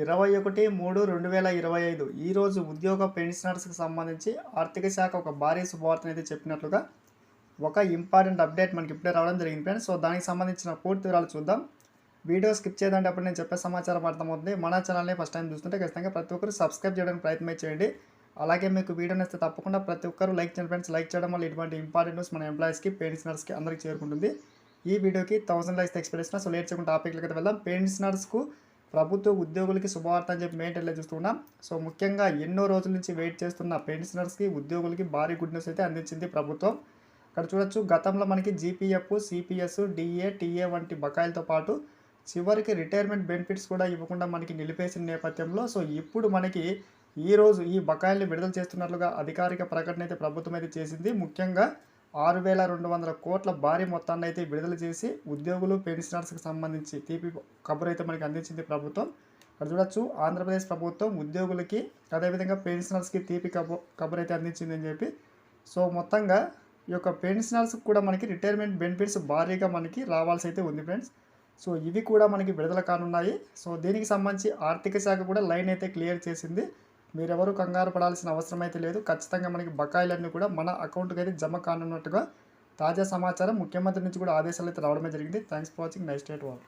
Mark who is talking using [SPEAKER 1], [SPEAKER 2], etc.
[SPEAKER 1] ఇరవై ఒకటి మూడు రెండు వేల ఇరవై ఐదు. ఈరోజు ఉద్యోగ పెన్షనర్స్కి సంబంధించి ఆర్థిక శాఖ ఒక భారీ శుభవార్తను అయితే చెప్పినట్లుగా ఒక ఇంపార్టెంట్ అప్డేట్ మనకి ఇప్పుడే రావడం జరిగింది ఫ్రెండ్స్. సో దానికి సంబంధించిన పూర్తి వివరాలు చూద్దాం. వీడియో స్కిప్ చేయదంటే అప్పుడు నేను చెప్పే సమాచారం అర్థమవుతుంది. మన ఛానల్ని ఫస్ట్ టైం చూస్తుంటే ఖచ్చితంగా ప్రతి ఒక్కరు సబ్స్క్రైబ్ చేయడానికి ప్రయత్నం చేయండి. అలాగే మీకు వీడియో నచ్చితే తప్పకుండా ప్రతి ఒక్కరు లైక్ చేయండి ఫ్రెండ్స్. లైక్ చేయడం వల్ల ఇటువంటి ఇంపార్టెంట్ న్యూస్ మన ఎంప్లాయీస్కి పెన్షనర్స్కి అందరికీ చేరుకుంటుంది. ఈ వీడియోకి థౌసండ్ లైక్స్ ఎక్స్పెక్ట్ చేసిన సో లేట్ చేయకుండా టాపిక్లకి వెళ్దాం. పెన్షనర్స్కు ప్రభుత్వ ఉద్యోగులకి శుభవార్త అని చెప్పి మెయిన్ టెల్లో చూస్తున్నాం సో ముఖ్యంగా ఎన్నో రోజుల నుంచి వెయిట్ చేస్తున్న పెన్షనర్స్కి ఉద్యోగులకి భారీ గుడ్ న్యూస్ అయితే అందించింది ప్రభుత్వం. ఇక్కడ చూడొచ్చు గతంలో మనకి జీపీఎఫ్ సిపిఎస్ డిఏ టీఏ వంటి బకాయిలతో పాటు చివరికి రిటైర్మెంట్ బెనిఫిట్స్ కూడా ఇవ్వకుండా మనకి నిలిపేసిన నేపథ్యంలో సో ఇప్పుడు మనకి ఈ రోజు ఈ బకాయిల్ని విడుదల చేస్తున్నట్లుగా అధికారిక ప్రకటన అయితే ప్రభుత్వం అయితే చేసింది. ముఖ్యంగా ఆరు వేల రెండు వందల కోట్ల భారీ మొత్తాన్ని అయితే విడుదల చేసి ఉద్యోగులు పెన్షనర్స్కి సంబంధించి తీపి కబురు అయితే మనకి అందించింది ప్రభుత్వం. ఇక్కడ చూడొచ్చు ఆంధ్రప్రదేశ్ ప్రభుత్వం ఉద్యోగులకి అదేవిధంగా పెన్షనర్స్కి తీపి కబు కబురు అయితే అందించింది అని చెప్పి. సో మొత్తంగా ఈ యొక్క పెన్షనర్స్కి కూడా మనకి రిటైర్మెంట్ బెనిఫిట్స్ భారీగా మనకి రావాల్సి అయితే ఉంది ఫ్రెండ్స్. సో ఇవి కూడా మనకి విడుదల కానున్నాయి. సో దీనికి సంబంధించి ఆర్థిక శాఖ కూడా లైన్ అయితే క్లియర్ చేసింది. మీరెవరు కంగారు పడాల్సిన అవసరం అయితే లేదు. ఖచ్చితంగా మనకి బకాయిలన్నీ కూడా మన అకౌంట్కి అయితే జమ కానున్నట్టుగా తాజా సమాచారం ముఖ్యమంత్రి నుంచి కూడా ఆదేశాలు అయితే రావడమే జరిగింది. Thanks for watching. Next date వాళ్ళు